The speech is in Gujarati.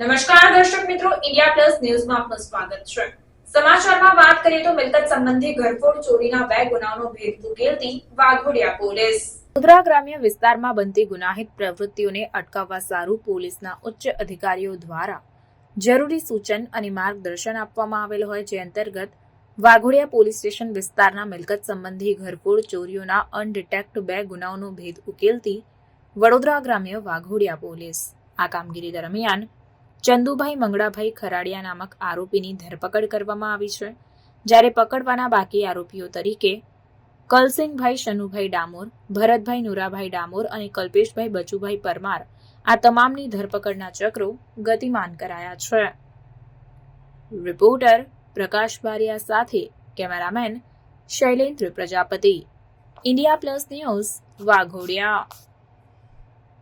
નમસ્કાર દર્શક મિત્રો ઇન્ડિયા પ્લસ ન્યૂઝમાં આપનું સ્વાગત છે. સમાચારમાં વાત કરીએ તો મિલકત સંબંધી ઘરફોડ ચોરીના બે ગુનાઓનો ભેદ ઉકેલતી વાઘોડિયા પોલીસ. મુદ્રા ગ્રામ્ય વિસ્તારમાં બનતી ગુનાહિત પ્રવૃત્તિઓને અટકાવવા સારું પોલીસના ઉચ્ચ અધિકારીઓ દ્વારા જરૂરી સૂચન અને માર્ગદર્શન આપવામાં આવેલ હોય જે અંતર્ગત વાઘોડિયા પોલીસ સ્ટેશન વિસ્તારના મિલકત સંબંધી ઘરફોડ ચોરીઓના અનડિટેક્ટ બે ગુનાઓનો ભેદ ઉકેલતી વડોદરા ગ્રામ્ય વાઘોડિયા પોલીસ. આ કામગીરી દરમિયાન ચંદુભાઈ મંગળાભાઈ ખરાડિયા નામક આરોપીની ધરપકડ કરવામાં આવી છે. જ્યારે પકડવાના બાકી આરોપીઓ તરીકે કલસિંહભાઈ શનુભાઈ ડામોર, ભરતભાઈ નુરાભાઈ ડામોર અને કલ્પેશભાઈ બચુભાઈ પરમાર આ તમામની ધરપકડના ચક્રો ગતિમાન કરાયા છે. રિપોર્ટર પ્રકાશ બારિયા સાથે cameraman Shailendra Prajapati, India plus news Waghodia.